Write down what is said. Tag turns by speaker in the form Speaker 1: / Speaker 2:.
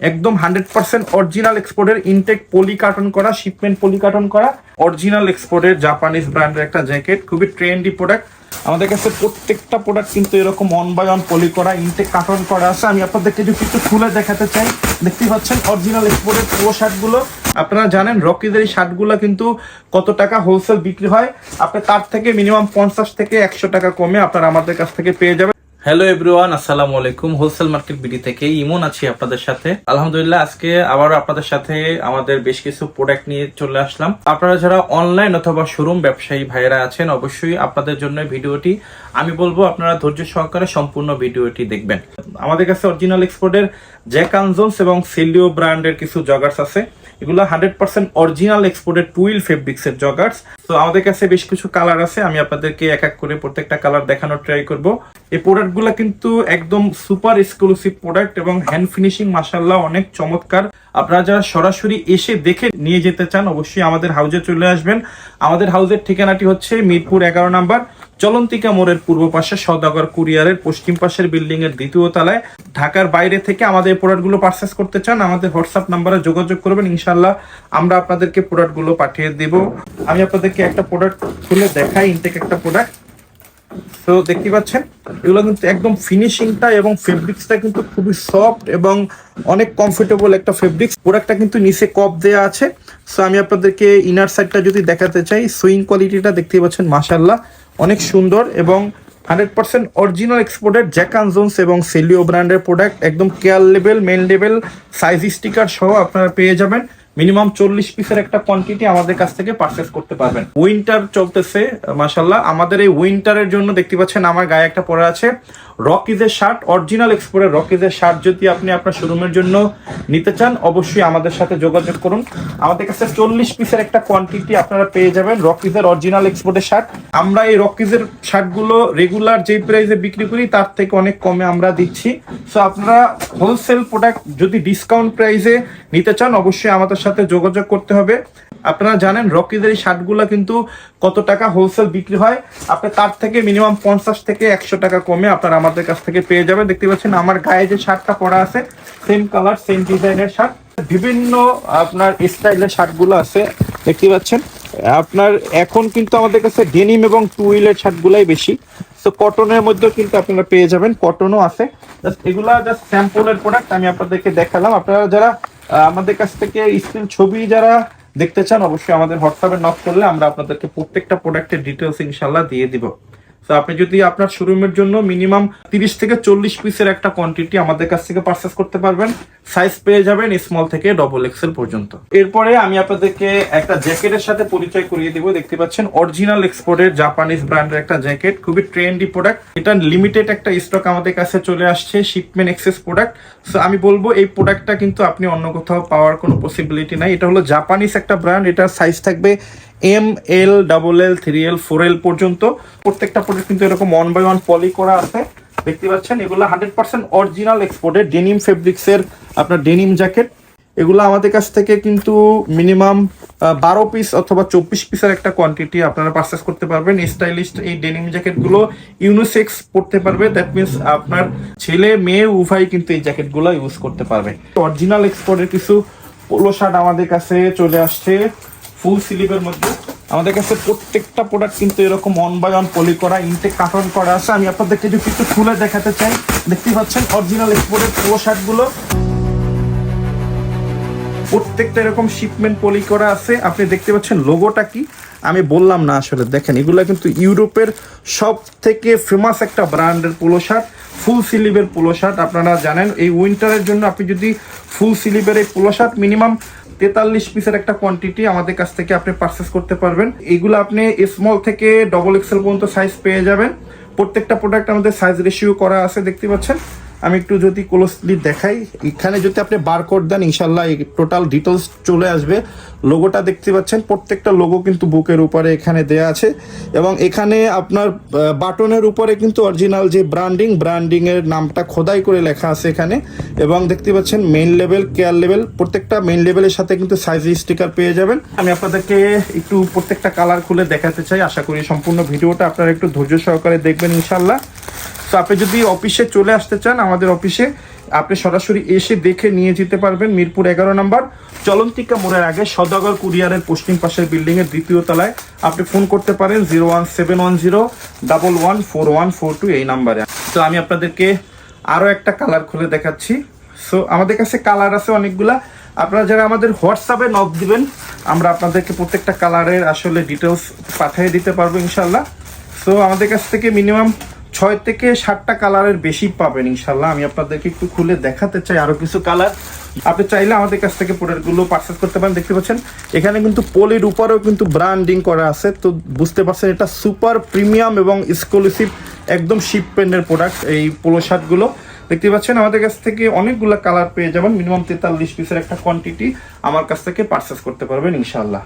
Speaker 1: একদম hundred percent original এক্সপোর্টের intact poly carton করা শিপমেন্ট পলি কার্টন করা, অরিজিনাল এক্সপোর্টের জাপানিজ ব্র্যান্ডের একটা জ্যাকেট খুবই ট্রেন্ডি প্রোডাক্ট আমাদের কাছে প্রত্যেকটা প্রোডাক্ট কিন্তু এরকম অন বাই অন পলি করা ইনটেক কার্টন করা আছে। আমি আপনাদেরকে যদি একটু খুলে দেখাতে চাই, দেখতেই পাচ্ছেন অরিজিনাল এক্সপোর্টের পুরো শার্টগুলো। আপনারা জানেন রকিদের এই শার্টগুলো কিন্তু কত টাকা হোলসেল বিক্রি হয়। আপনি তার থেকে মিনিমাম পঞ্চাশ থেকে একশো টাকা কমে আপনারা আমাদের কাছ থেকে পেয়ে যাবেন। হ্যালো এভরিওয়ান আসসালামু আলাইকুম। হোলসেল মার্কেট বিডি থেকে ইমন আছি আপনাদের সাথে। আলহামদুলিল্লাহ, আজকে আবারও আপনাদের সাথে আমাদের বেশ কিছু প্রোডাক্ট নিয়ে চলে আসলাম। আপনারা যারা অনলাইন অথবা শোরুম ব্যবসায়ী ভাইয়েরা আছেন, অবশ্যই আপনাদের জন্য ভিডিওটি আমি বলব, আপনারা ধৈর্য সহকারে সম্পূর্ণ ভিডিওটি দেখবেন। আমাদের কাছে অরিজিনাল এক্সপোর্টের জ্যাক আনজন্স এবং সেলিও ব্র্যান্ডের কিছু জগার্স আছে। এগুলো hundred percent original exported twill fabrics এর জগার্স তো আমাদের কাছে বেশ কিছু কালার আছে, আমি আপনাদেরকে এক এক করে প্রত্যেকটা কালার দেখানোর ট্রাই করব। এই প্রোডাক্টগুলো কিন্তু একদম সুপার এক্সক্লুসিভ প্রোডাক্ট এবং হ্যান্ড ফিনিশিং মাসাল্লাহ অনেক চমৎকার। আপনারা যারা সরাসরি এসে দেখে নিয়ে যেতে চান, অবশ্যই আমাদের হাউজে চলে আসবেন। আমাদের হাউজের ঠিকানাটি হচ্ছে মিরপুর এগারো নাম্বার, চলন্তিকা মোড়ের পূর্ব পাশে সদাগর কুরিয়ারের পশ্চিম পাশের বিল্ডিং এর দ্বিতীয় তলায়। ঢাকার বাইরে থেকে আমাদের প্রোডাক্টগুলো পারচেস করতে চান, আমাদের হোয়াটসঅ্যাপ নাম্বারে যোগাযোগ করবেন ইনশাল্লাহ আমরা আপনাদেরকে প্রোডাক্টগুলো পাঠিয়ে দেব। আমি আপনাদেরকে একটা প্রোডাক্ট খুলে দেখাই ইনটেক একটা প্রোডাক্ট তো দেখতে পাচ্ছেন, এগুলো কিন্তু একদম ফিনিশিংটা এবং ফেব্রিক্সটা কিন্তু খুবই সফট এবং অনেক কমফোর্টেবল একটা ফেব্রিক্স প্রোডাক্টটা কিন্তু নিচে কপ দেওয়া আছে। সো আমি আপনাদেরকে ইনার সাইডটা যদি দেখাতে চাই সুইং কোয়ালিটিটা দেখতেই পাচ্ছেন মাসাল্লাহ অনেক সুন্দর এবং hundred percent original exported জ্যাকান Jones এবং সেলিও ব্র্যান্ডের প্রোডাক্ট একদম care level main level size sticker সহ আপনারা পেয়ে যাবেন। মিনিমাম চল্লিশ পিসের একটা কোয়ান্টিটি আমাদের কাছ থেকে পারচেস করতে পারবেন। উইন্টার চলতেছে মাসাল্লাহ আমাদের এই উইন্টারের জন্য দেখতে পাচ্ছেন আমার গায়ে একটা পরে আছে। রকিজের শার্ট, অরিজিনাল এক্সপোর্টের রকিজের শার্ট যদি আপনি আপনার শোরুমের জন্য নিতে চান, অবশ্যই আমাদের সাথে যোগাযোগ করুন। আমাদের কাছে চল্লিশ পিসের একটা কোয়ান্টিটি আপনারা পেয়ে যাবেন রকিজের অরিজিনাল এক্সপোর্টের শার্ট। আমরা এই রকিজের শার্টগুলো রেগুলার যেই প্রাইসে বিক্রি করি, তার থেকে অনেক কমে আমরা দিচ্ছি। সো আপনারা হোলসেল প্রোডাক্ট যদি ডিসকাউন্ট প্রাইসে নিতে চান, অবশ্যই আমাদের সাথে যোগাযোগ করতে হবে। আপনারা জানেন রকিদের এই শার্টগুলো কিন্তু কত টাকা হোলসেল বিক্রি হয়। আপনি তার থেকে মিনিমাম পঞ্চাশ থেকে একশো টাকা কমে আপনারা আমাদের কাছ থেকে পেয়ে যাবেন। দেখতে পাচ্ছেন আমার গায়ে যে শার্টটা পরা আছে সেম কালার সেম ডিজাইনের শার্ট। বিভিন্ন আপনার স্টাইলের শার্টগুলো আছে, দেখতে পাচ্ছেন। আপনার এখন কিন্তু আমাদের কাছে ডেনিম এবং টু হুইলের শার্টগুলাই বেশি। তো কটনের মধ্যেও কিন্তু আপনারা পেয়ে যাবেন। কটনও আছে। জাস্ট এগুলা জাস্ট স্যাম্পলের প্রোডাক্ট আমি আপনাদেরকে দেখালাম। আপনারা যারা আমাদের কাছ থেকে স্ক্রিন ছবি যারা দেখতে চান, অবশ্যই আমাদের হোয়াটসঅ্যাপে নক করলে আমরা আপনাদেরকে প্রত্যেকটা প্রোডাক্টের ডিটেলস ইনশাল্লাহ দিয়ে দিব। তো আপনি যদি আপনার শোরুমের জন্য মিনিমাম তিরিশ থেকে চল্লিশ পিসের একটা কোয়ান্টিটি আমাদের কাছ থেকে পারচেস করতে পারবেন সাইজ পেয়ে যাবেন স্মল থেকে ডবল এক্সেল পর্যন্ত। এরপরে আমি আপনাদেরকে একটা জ্যাকেটের সাথে পরিচয় করিয়ে দিব। দেখতে পাচ্ছেন অরিজিনাল এক্সপোর্টের জাপানিজ ব্র্যান্ডের একটা জ্যাকেট, খুবই ট্রেন্ডি প্রোডাক্ট এটা লিমিটেড একটা স্টক আমাদের কাছে চলে আসছে শিপমেন্ট এক্সেস প্রোডাক্ট সো আমি বলব, এই প্রোডাক্টটা কিন্তু আপনি অন্য কোথাও পাওয়ার কোনো পসিবিলিটি নাই। এটা হলো জাপানিজ একটা ব্র্যান্ড এটার সাইজ থাকবে M L double L three L four L পর্যন্ত প্রত্যেকটা প্রোডাক্ট কিন্তু এরকম ওয়ান বাই ওয়ান পলি করা আছে। দেখতে পাচ্ছেন, এগুলো হান্ড্রেড পার্সেন্ট অরিজিনাল এক্সপোর্টের ডেনিম ফেব্রিক্সের আপনার ডেনিম জ্যাকেট এগুলো আমাদের কাছ থেকে কিন্তু মিনিমাম বারো পিস অথবা চব্বিশ পিসের একটা কোয়ান্টিটি আপনারা পারচেস করতে পারবেন। স্টাইলিস্ট এই ডেনিম জ্যাকেটগুলো ইউনিসেক্স পড়তে পারবে। দ্যাট মিনস আপনার ছেলে, মেয়ে, উভয় কিন্তু এই জ্যাকেটগুলো ইউজ করতে পারবে। অরিজিনাল এক্সপোর্টের কিছু পোলো শার্ট আমাদের কাছে চলে আসছে। ফুল স্লিভের মধ্যে। আমাদের কাছে প্রত্যেকটা প্রোডাক্ট কিন্তু এরকম অন বাই অন পলি করা ইনটেক কার্টন করা আছে। আমি আপনাদেরকে যদি একটু খুলে দেখাতে চাই, দেখতেই পাচ্ছেন অরিজিনাল এক্সপোর্টের পুরো শার্টগুলো প্রত্যেকটা এরকম শিপমেন্ট পলি করা আছে। আপনি দেখতে পাচ্ছেন লোগোটা কি? আমি বললাম না আসলে। দেখেন, এগুলো কিন্তু ইউরোপের সব থেকে ফেমাস একটা ব্র্যান্ডের পোলো শার্ট ফুল স্লিভের পোলো শার্ট আপনারা জানেন, এই উইন্টারের জন্য আপনি যদি ফুল স্লিভের এই পোলো শার্ট মিনিমাম তেতাল্লিশ পিসের একটা কোয়ান্টিটি আমাদের কাছ থেকে আপনি পারচেস করতে পারবেন। এইগুলো আপনি স্মল থেকে ডবল এক্সেল পর্যন্ত সাইজ পেয়ে যাবেন। প্রত্যেকটা প্রোডাক্ট আমাদের সাইজ রেশিও করা আছে, দেখতে পাচ্ছেন? আমি একটু যদি ক্লোজলি দেখাই, এখানে যদি আপনি বারকোড দেন ইনশাল্লাহ টোটাল ডিটেলস চলে আসবে। লোগোটা দেখতে পাচ্ছেন, প্রত্যেকটা লোগো কিন্তু বুকের উপরে এখানে দেয়া আছে। এবং এখানে আপনার বাটনের উপরে কিন্তু অরিজিনাল যে ব্র্যান্ডিং ব্র্যান্ডিং এর নামটা খোদাই করে লেখা আছে এখানে। এবং দেখতে পাচ্ছেন মেইন লেভেল কেয়ার লেভেল প্রত্যেকটা মেইন লেভেলের সাথে কিন্তু সাইজ স্টিকার পেয়ে যাবেন। আমি আপনাদেরকে একটু প্রত্যেকটা কালার খুলে দেখাতে চাই, আশা করি সম্পূর্ণ ভিডিওটা আপনারা একটু ধৈর্য সহকারে দেখবেন ইনশাল্লাহ তো আপনি যদি অফিসে চলে আসতে চান আমাদের অফিসে, আপনি সরাসরি এসে দেখে নিয়ে যেতে পারবেন মিরপুর এগারো নম্বর। চলন্তিকা মোড়ের আগে সদাগর কুরিয়ারের পশ্চিম পাশের বিল্ডিং এর দ্বিতীয় তলায় আপনি ফোন করতে পারেন zero one seven one zero double one four one four two এই নাম্বারে। তো আমি আপনাদেরকে আরও একটা কালার খুলে দেখাচ্ছি। সো আমাদের কাছে কালার আছে অনেকগুলা। আপনারা যারা আমাদের হোয়াটসঅ্যাপে নক দিবেন, আমরা আপনাদেরকে প্রত্যেকটা কালারের আসলে ডিটেলস পাঠিয়ে দিতে পারব ইনশাল্লাহ সো আমাদের কাছ থেকে মিনিমাম ছয় থেকে সাতটা কালারের বেশি পাবেন ইনশাল্লাহ আমি আপনাদেরকে একটু খুলে দেখাতে চাই আরও কিছু কালার। আপনি চাইলে আমাদের কাছ থেকে প্রোডাক্টগুলো পারচেস করতে পারেন। দেখতে পাচ্ছেন, এখানে কিন্তু পলির উপরেও কিন্তু ব্র্যান্ডিং করা আছে। তো বুঝতে পারছেন, এটা সুপার প্রিমিয়াম এবং এক্সক্লুসিভ একদম শিপমেন্টের প্রোডাক্ট এই পোলো শার্টগুলো দেখতে পাচ্ছেন, আমাদের কাছ থেকে অনেকগুলো কালার পেয়ে যাবেন। মিনিমাম তেতাল্লিশ পিসের একটা কোয়ান্টিটি আমার কাছ থেকে পারচেস করতে পারবেন ইনশাল্লাহ